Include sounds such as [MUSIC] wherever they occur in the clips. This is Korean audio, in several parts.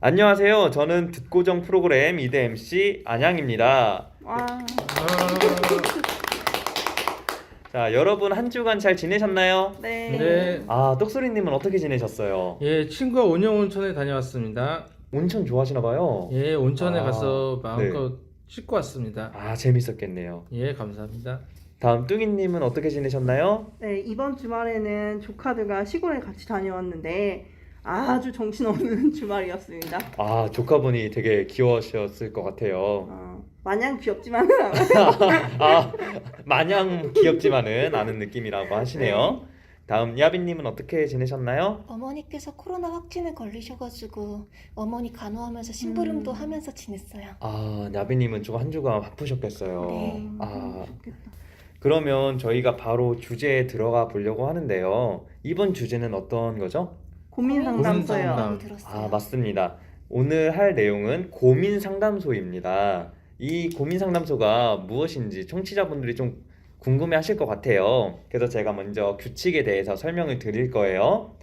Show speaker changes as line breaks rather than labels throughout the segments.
안녕하세요. 저는 듣고정 프로그램 이대 MC 안양입니다.
와, [LAUGHS]
자, 여러분 한 주간 잘 지내셨나요?
네.
네.
아, 똑소리님은 어떻게 지내셨어요?
예, 친구와 온영 온천에 다녀왔습니다.
온천 좋아하시나 봐요.
예, 온천에
아,
가서 마음껏 씻고 왔습니다.
아, 재밌었겠네요.
예, 감사합니다.
다음 뚱이님은 어떻게 지내셨나요?
네, 이번 주말에는 조카들과 시골에 같이 다녀왔는데 아주 정신없는 [LAUGHS] 주말이었습니다.
아, 조카분이 되게 귀여우셨을 것 같아요.
어, 마냥 귀엽지만은 않아요. [LAUGHS]
아, 마냥 귀엽지만은 않은 느낌이라고 하시네요. 다음 야빈님은 어떻게 지내셨나요?
어머니께서 코로나 확진에 걸리셔가지고 어머니 간호하면서 심부름도
음.
하면서 지냈어요.
아, 야빈님은 좀한 주간 바쁘셨겠어요.
네.
아,
좋겠다.
그러면 저희가 바로 주제에 들어가 보려고 하는데요. 이번 주제는 어떤 거죠?
고민
고민
상담소요.
상담.
많이 들었어요.
아, 맞습니다. 오늘 할 내용은 고민 상담소입니다. 이 고민 상담소가 무엇인지 청취자분들이 좀 궁금해 하실 것 같아요. 그래서 제가 먼저 규칙에 대해서 설명을 드릴 거예요.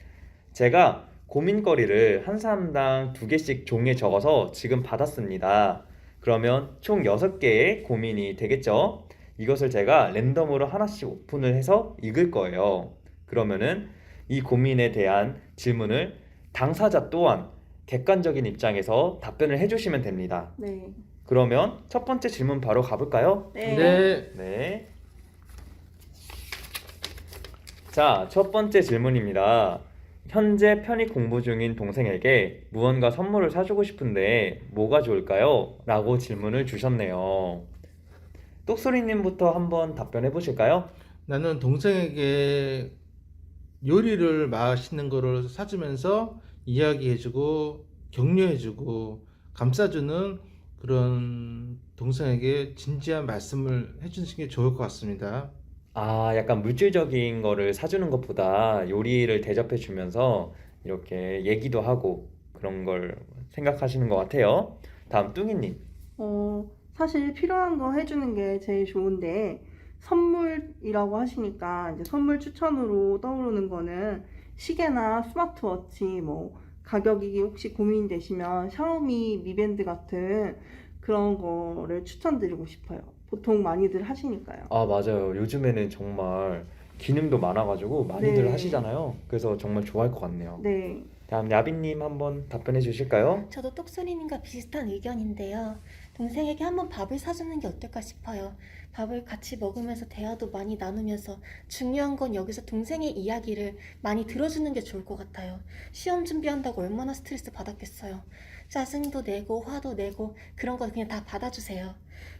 제가 고민거리를 한 사람당 두 개씩 종이에 적어서 지금 받았습니다. 그러면 총 6개의 고민이 되겠죠? 이것을 제가 랜덤으로 하나씩 오픈을 해서 읽을 거예요. 그러면은 이 고민에 대한 질문을 당사자 또한 객관적인 입장에서 답변을 해주시면 됩니다.
네.
그러면 첫 번째 질문 바로 가볼까요?
네.
네.
네. 자, 첫 번째 질문입니다. 현재 편입 공부 중인 동생에게 무언가 선물을 사주고 싶은데 뭐가 좋을까요? 라고 질문을 주셨네요. 똑소리님부터 한번 답변해 보실까요?
나는 동생에게 요리를 맛있는 거를 사주면서 이야기해주고 격려해주고 감싸주는 그런 동생에게 진지한 말씀을 해주는 게 좋을 것 같습니다.
아, 약간 물질적인 거를 사주는 것보다 요리를 대접해 주면서 이렇게 얘기도 하고 그런 걸 생각하시는 것 같아요. 다음 뚱이님.
어, 사실 필요한 거 해주는 게 제일 좋은데 선물이라고 하시니까 이제 선물 추천으로 떠오르는 거는 시계나 스마트워치 뭐 가격이 혹시 고민되시면 샤오미 미밴드 같은 그런 거를 추천드리고 싶어요. 보통 많이들 하시니까요.
아, 맞아요. 요즘에는 정말 기능도 많아가지고 많이들
네.
하시잖아요. 그래서 정말 좋아할 것 같네요.
네.
다음 야빈님 한번 답변해 주실까요?
저도 똑소리님과 비슷한 의견인데요. 동생에게 한번 밥을 사주는 게 어떨까 싶어요. 밥을 같이 먹으면서 대화도 많이 나누면서 중요한 건 여기서 동생의 이야기를 많이 들어주는 게 좋을 것 같아요. 시험 준비한다고 얼마나 스트레스 받았겠어요. 짜증도 내고 화도 내고 그런 거 그냥 다 받아주세요.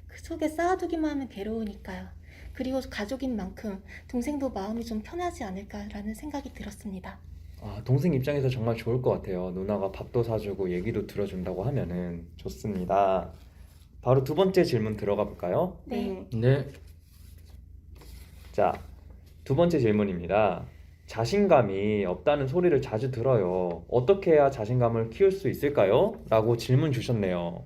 그 속에 쌓아두기만 하면 괴로우니까요. 그리고 가족인 만큼 동생도 마음이 좀 편하지 않을까라는 생각이 들었습니다.
아, 동생 입장에서 정말 좋을 것 같아요. 누나가 밥도 사주고 얘기도 들어준다고 하면은 좋습니다. 바로 두 번째 질문 들어가 볼까요?
네.
네.
자, 두 번째 질문입니다. 자신감이 없다는 소리를 자주 들어요. 어떻게 해야 자신감을 키울 수 있을까요? 라고 질문 주셨네요.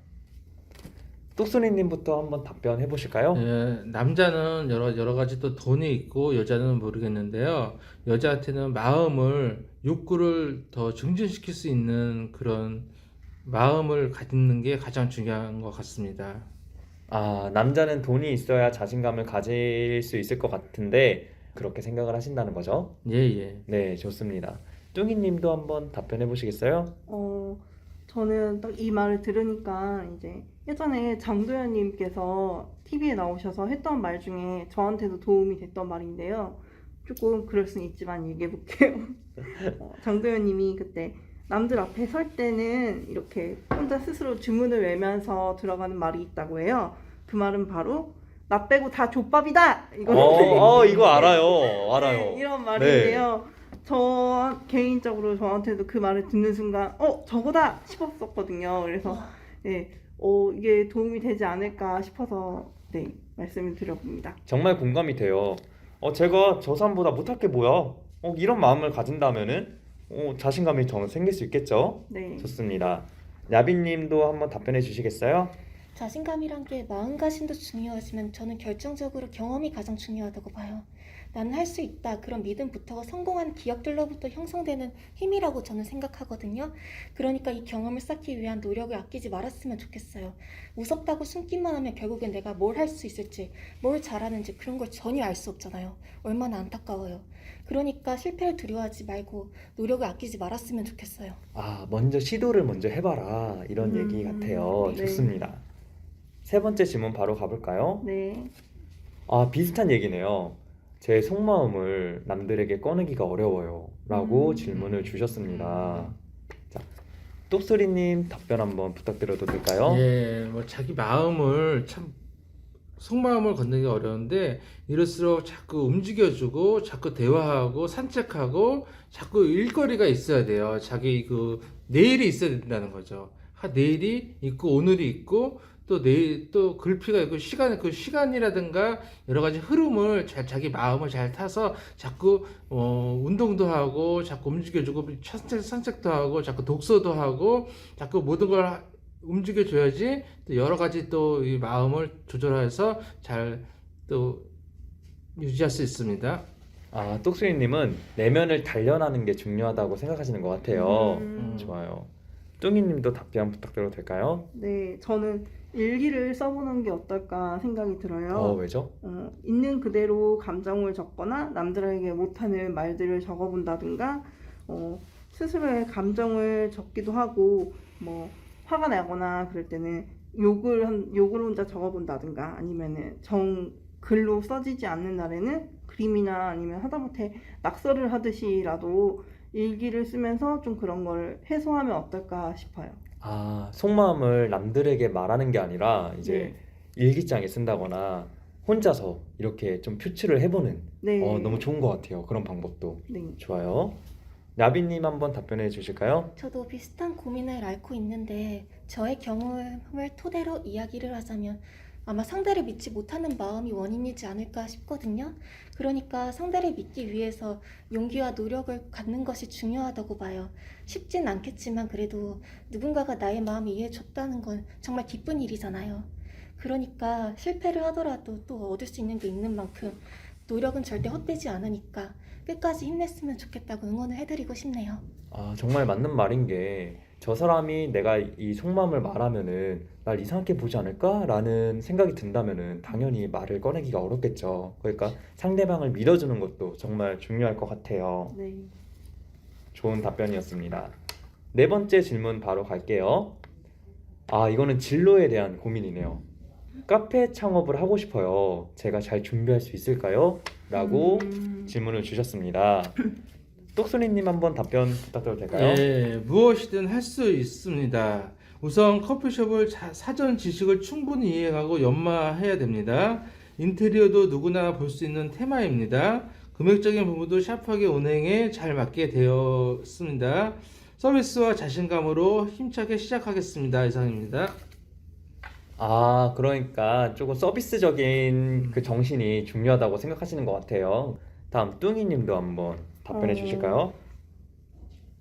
뚝소리님부터 한번 답변해 보실까요?
예, 남자는 여러 여러 가지 또 돈이 있고 여자는 모르겠는데요. 여자한테는 마음을 욕구를 더 증진시킬 수 있는 그런 마음을 갖는 게 가장 중요한 것 같습니다.
아, 남자는 돈이 있어야 자신감을 가질 수 있을 것 같은데 그렇게 생각을 하신다는 거죠?
예, 예.
네, 좋습니다. 뚱이 님도 한번 답변해 보시겠어요?
어, 저는 딱 이 말을 들으니까 이제 예전에 장도연 님께서 TV에 나오셔서 했던 말 중에 저한테도 도움이 됐던 말인데요. 조금 그럴 수는 있지만 얘기해 볼게요. [LAUGHS] 어, 장도연 님이 그때 남들 앞에 설 때는 이렇게 혼자 스스로 주문을 외면서 들어가는 말이 있다고 해요. 그 말은 바로 나 빼고 다 족밥이다! 이거는데
어, 어, 이거 알아요. 알아요.
네, 이런 말인데요. 저 개인적으로 저한테도 그 말을 듣는 순간 어 저거다 싶었었거든요. 그래서
와,
네, 어 이게 도움이 되지 않을까 싶어서 네 말씀을 드려봅니다.
정말 공감이 돼요. 어, 제가 저 사람보다 못할 게 뭐야? 어, 이런 마음을 가진다면은 어, 자신감이 더 생길 수 있겠죠?
네,
좋습니다. 야빈님도 한번 답변해 주시겠어요?
자신감이란 게 마음가짐도 중요하지만 저는 결정적으로 경험이 가장 중요하다고 봐요. 나는 할 수 있다. 그런 믿음부터가 성공한 기억들로부터 형성되는 힘이라고 저는 생각하거든요. 그러니까 이 경험을 쌓기 위한 노력을 아끼지 말았으면 좋겠어요. 무섭다고 숨기만 하면 결국엔 내가 뭘 할 수 있을지, 뭘 잘하는지 그런 걸 전혀 알 수 없잖아요. 얼마나 안타까워요. 그러니까 실패를 두려워하지 말고 노력을 아끼지 말았으면 좋겠어요.
아, 먼저 시도를 먼저 해봐라. 이런
음,
얘기 같아요.
네.
좋습니다. 세 번째 질문 바로 가볼까요?
네.
아, 비슷한 얘기네요. 제 속마음을 남들에게 꺼내기가 어려워요. 라고
음.
질문을 주셨습니다. 자, 똑소리님 답변 한번 부탁드려도 될까요?
예, 뭐 자기 마음을 참 속마음을 건네기 어려운데 이럴수록 자꾸 움직여주고 자꾸 대화하고 산책하고 자꾸 일거리가 있어야 돼요. 자기 그 내일이 있어야 된다는 거죠. 하 내일이 있고 오늘이 있고 또 내일 또 글피가 있고 시간 그 시간이라든가 여러 가지 흐름을 잘 자기 마음을 잘 타서 자꾸 어 운동도 하고 자꾸 움직여주고 산책 산책도 하고 자꾸 독서도 하고 자꾸 모든 걸 하- 움직여줘야지 또 여러 가지 또 이 마음을 조절해서 잘 또 유지할 수 있습니다.
아, 똑소리님은 내면을 단련하는 게 중요하다고 생각하시는 것 같아요.
음,
좋아요. 뚱이님도 답변 부탁드려도 될까요?
네, 저는 일기를 써보는 게 어떨까 생각이 들어요.
어, 왜죠?
어, 있는 그대로 감정을 적거나 남들에게 못하는 말들을 적어본다든가 어, 스스로의 감정을 적기도 하고 뭐 화가 나거나 그럴 때는 욕을 한, 욕을 혼자 적어본다든가 아니면은 정 글로 써지지 않는 날에는 그림이나 아니면 하다못해 낙서를 하듯이라도 일기를 쓰면서 좀 그런 걸 해소하면 어떨까 싶어요.
아, 속마음을 남들에게 말하는 게 아니라 이제 일기장에 쓴다거나 혼자서 이렇게 좀 표출을 해보는
네.
어, 너무 좋은 것 같아요. 그런 방법도
네.
좋아요. 나비님 한번 답변해 주실까요?
저도 비슷한 고민을 앓고 있는데 저의 경험을 토대로 이야기를 하자면 아마 상대를 믿지 못하는 마음이 원인이지 않을까 싶거든요. 그러니까 상대를 믿기 위해서 용기와 노력을 갖는 것이 중요하다고 봐요. 쉽진 않겠지만 그래도 누군가가 나의 마음을 이해해줬다는 건 정말 기쁜 일이잖아요. 그러니까 실패를 하더라도 또 얻을 수 있는 게 있는 만큼 노력은 절대 헛되지 않으니까 끝까지 힘냈으면 좋겠다고 응원을 해드리고 싶네요.
아, 정말 맞는 말인 게 저 사람이 내가 이 속마음을 말하면은 날 이상하게 보지 않을까라는 생각이 든다면은 당연히 말을 꺼내기가 어렵겠죠. 그러니까 상대방을 믿어주는 것도 정말 중요할 것 같아요.
네.
좋은 답변이었습니다. 네 번째 질문 바로 갈게요. 아, 이거는 진로에 대한 고민이네요. 카페 창업을 하고 싶어요. 제가 잘 준비할 수 있을까요? 라고
음,
질문을 주셨습니다. 똑소리님 한번 답변 부탁드려도 될까요?
예, 무엇이든 할 수 있습니다. 우선 커피숍을 자- 사전 지식을 충분히 이해하고 연마해야 됩니다. 인테리어도 누구나 볼 수 있는 테마입니다. 금액적인 부분도 샤프하게 운행에 잘 맞게 되었습니다. 서비스와 자신감으로 힘차게 시작하겠습니다. 이상입니다.
아, 그러니까 조금 서비스적인 그 정신이 중요하다고 생각하시는 것 같아요. 다음 뚱이님도 한번 답변해
어,
주실까요?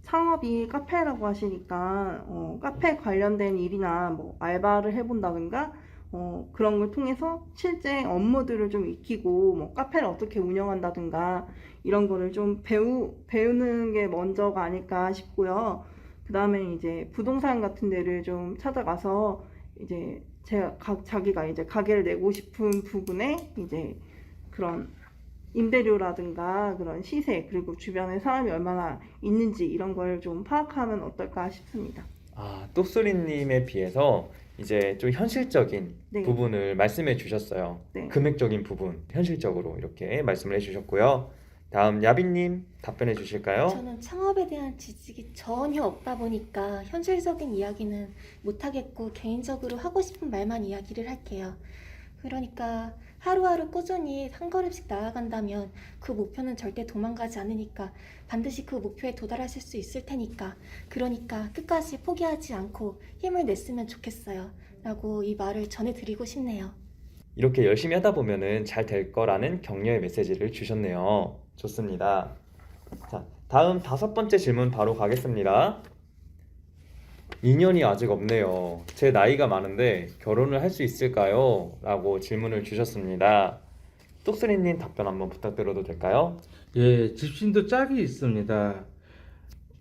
창업이 카페라고 하시니까 어, 카페 관련된 일이나 뭐 알바를 해본다든가 어, 그런 걸 통해서 실제 업무들을 좀 익히고 뭐 카페를 어떻게 운영한다든가 이런 거를 좀 배우 배우는 게 먼저가 아닐까 싶고요. 그 다음에 이제 부동산 같은 데를 좀 찾아가서 이제 제가 가, 자기가 이제 가게를 내고 싶은 부분에 이제 그런 임대료라든가 그런 시세 그리고 주변에 사람이 얼마나 있는지 이런 걸 좀 파악하면 어떨까 싶습니다.
아, 똑소리님에 비해서 이제 좀 현실적인
네.
부분을 말씀해 주셨어요.
네.
금액적인 부분, 현실적으로 이렇게 말씀을 해 주셨고요. 다음 야비님 답변해 주실까요?
저는 창업에 대한 지식이 전혀 없다 보니까 현실적인 이야기는 못하겠고 개인적으로 하고 싶은 말만 이야기를 할게요. 그러니까 하루하루 꾸준히 한 걸음씩 나아간다면 그 목표는 절대 도망가지 않으니까 반드시 그 목표에 도달하실 수 있을 테니까 그러니까 끝까지 포기하지 않고 힘을 냈으면 좋겠어요. 라고 이 말을 전해드리고 싶네요.
이렇게 열심히 하다 보면은 잘 될 거라는 격려의 메시지를 주셨네요. 좋습니다. 자, 다음 다섯 번째 질문 바로 가겠습니다. 인연이 아직 없네요. 제 나이가 많은데 결혼을 할 수 있을까요? 라고 질문을 주셨습니다. 똑소리님 답변 한번 부탁드려도 될까요?
예, 집신도 짝이 있습니다.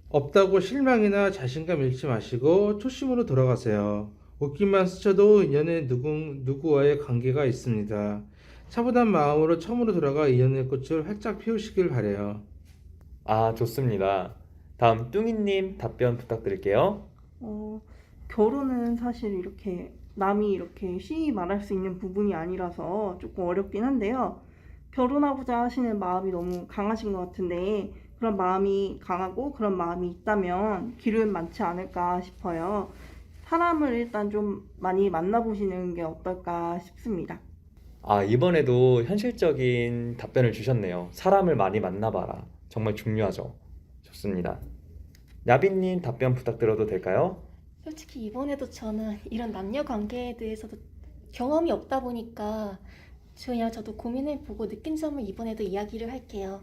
없다고 실망이나 자신감 잃지 마시고 초심으로 돌아가세요. 옷깃만 스쳐도 인연에 누구, 누구와의 관계가 있습니다. 차분한 마음으로 처음으로 돌아가 인연의 꽃을 활짝 피우시길 바래요.
아, 좋습니다. 다음 뚱이님 답변 부탁드릴게요.
어, 결혼은 사실 이렇게 남이 이렇게 쉬이 말할 수 있는 부분이 아니라서 조금 어렵긴 한데요. 결혼하고자 하시는 마음이 너무 강하신 것 같은데 그런 마음이 강하고 그런 마음이 있다면 기회는 많지 않을까 싶어요. 사람을 일단 좀 많이 만나보시는 게 어떨까 싶습니다.
아, 이번에도 현실적인 답변을 주셨네요. 사람을 많이 만나봐라. 정말 중요하죠. 좋습니다. 야빈님 답변 부탁드려도 될까요?
솔직히 이번에도 저는 이런 남녀 관계에 대해서도 경험이 없다 보니까 그냥 저도 고민을 보고 느낀 점을 이번에도 이야기를 할게요.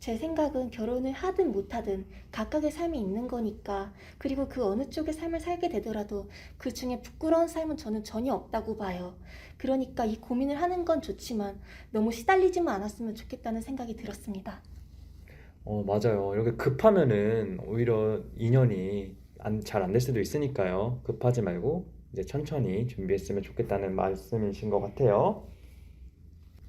제 생각은 결혼을 하든 못하든 각각의 삶이 있는 거니까 그리고 그 어느 쪽의 삶을 살게 되더라도 그 중에 부끄러운 삶은 저는 전혀 없다고 봐요. 그러니까 이 고민을 하는 건 좋지만 너무 시달리지만 않았으면 좋겠다는 생각이 들었습니다.
어, 맞아요. 이렇게 급하면은 오히려 인연이 잘안 될 수도 있으니까요. 급하지 말고 이제 천천히 준비했으면 좋겠다는 말씀이신 것 같아요.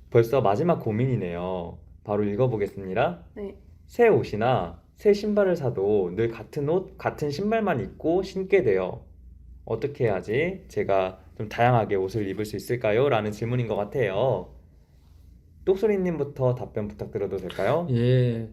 벌써 마지막 고민이네요. 바로 읽어보겠습니다.
네.
새 옷이나 새 신발을 사도 늘 같은 옷, 같은 신발만 입고 신게 돼요. 어떻게 해야지 제가 좀 다양하게 옷을 입을 수 있을까요? 라는 질문인 것 같아요. 똑소리님부터 답변 부탁드려도 될까요?
예,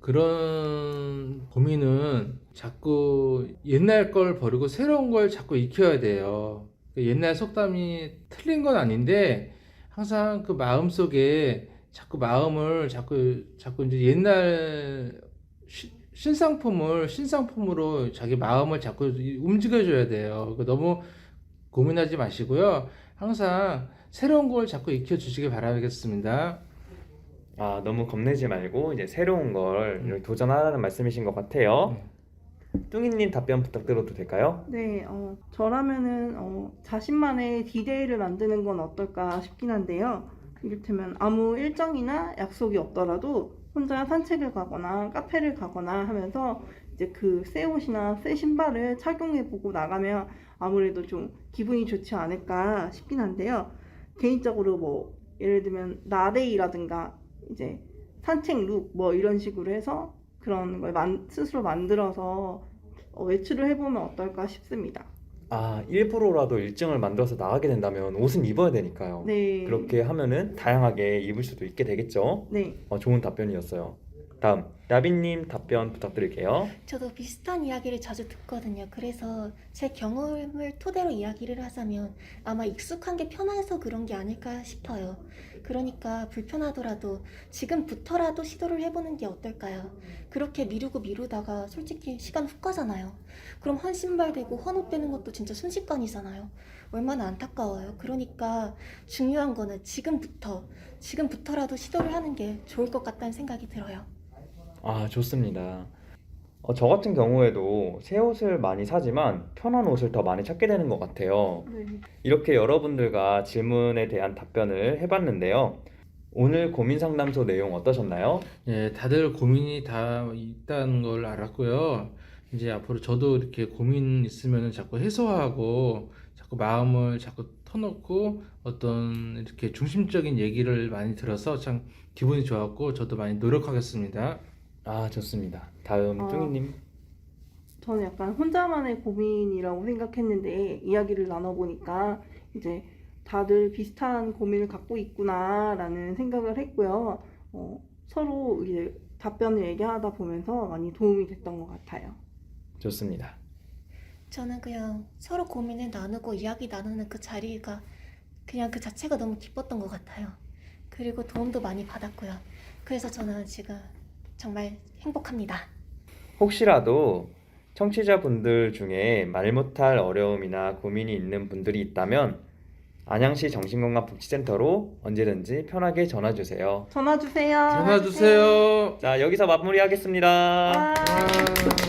그런 고민은 자꾸 옛날 걸 버리고 새로운 걸 자꾸 익혀야 돼요. 그 옛날 속담이 틀린 건 아닌데 항상 그 마음 속에 자꾸 마음을 자꾸 자꾸 이제 옛날 시- 신상품을 신상품으로 자기 마음을 자꾸 움직여줘야 돼요. 그 너무 고민하지 마시고요. 항상 새로운 걸 자꾸 익혀주시기 바라겠습니다.
아, 너무 겁내지 말고 이제 새로운 걸 이렇게 도전하라는 말씀이신 것 같아요. 뚱이님 답변 부탁드려도 될까요?
네, 어, 저라면은 어, 자신만의 디데이를 만드는 건 어떨까 싶긴 한데요. 이를테면 아무 일정이나 약속이 없더라도 혼자 산책을 가거나 카페를 가거나 하면서 이제 그 새 옷이나 새 신발을 착용해보고 나가면 아무래도 좀 기분이 좋지 않을까 싶긴 한데요. 개인적으로 뭐 예를 들면 나데이라든가 이제 산책 룩 뭐 이런 식으로 해서 그런 걸 만- 스스로 만들어서 어, 외출을 해보면 어떨까 싶습니다.
아, 일부러라도 일정을 만들어서 나가게 된다면 옷은 입어야 되니까요.
네.
그렇게 하면은 다양하게 입을 수도 있게 되겠죠.
네.
어, 좋은 답변이었어요. 다음, 야빈님 답변 부탁드릴게요.
저도 비슷한 이야기를 자주 듣거든요. 그래서 제 경험을 토대로 이야기를 하자면 아마 익숙한 게 편해서 그런 게 아닐까 싶어요. 그러니까 불편하더라도 지금부터라도 시도를 해보는 게 어떨까요? 그렇게 미루고 미루다가 솔직히 시간 훅 가잖아요. 그럼 한 신발 되고 헌 옷 되는 것도 진짜 순식간이잖아요. 얼마나 안타까워요. 그러니까 중요한 거는 지금부터, 지금부터라도 시도를 하는 게 좋을 것 같다는 생각이 들어요.
아, 좋습니다. 어, 저 같은 경우에도 새 옷을 많이 사지만 편한 옷을 더 많이 찾게 되는 것 같아요.
네.
이렇게 여러분들과 질문에 대한 답변을 해봤는데요. 오늘 고민 상담소 내용 어떠셨나요?
예, 다들 고민이 다 있다는 걸 알았고요. 이제 앞으로 저도 이렇게 고민 있으면 자꾸 해소하고 자꾸 마음을 자꾸 터놓고 어떤 이렇게 중심적인 얘기를 많이 들어서 참 기분이 좋았고 저도 많이 노력하겠습니다.
아, 좋습니다. 다음
어.
뚱이님.
저는 약간 혼자만의 고민이라고 생각했는데 이야기를 나눠보니까 이제 다들 비슷한 고민을 갖고 있구나라는 생각을 했고요. 어, 서로 이제 답변을 얘기하다 보면서 많이 도움이 됐던 것 같아요.
좋습니다.
저는 그냥 서로 고민을 나누고 이야기 나누는 그 자리가 그냥 그 자체가 너무 기뻤던 것 같아요. 그리고 도움도 많이 받았고요. 그래서 저는 지금 정말 행복합니다.
혹시라도 청취자분들 중에 말 못할 어려움이나 고민이 있는 분들이 있다면 안양시 정신건강복지센터로 언제든지 편하게 전화 주세요.
전화 주세요.
전화 주세요.
자, 여기서 마무리하겠습니다.
아.
아.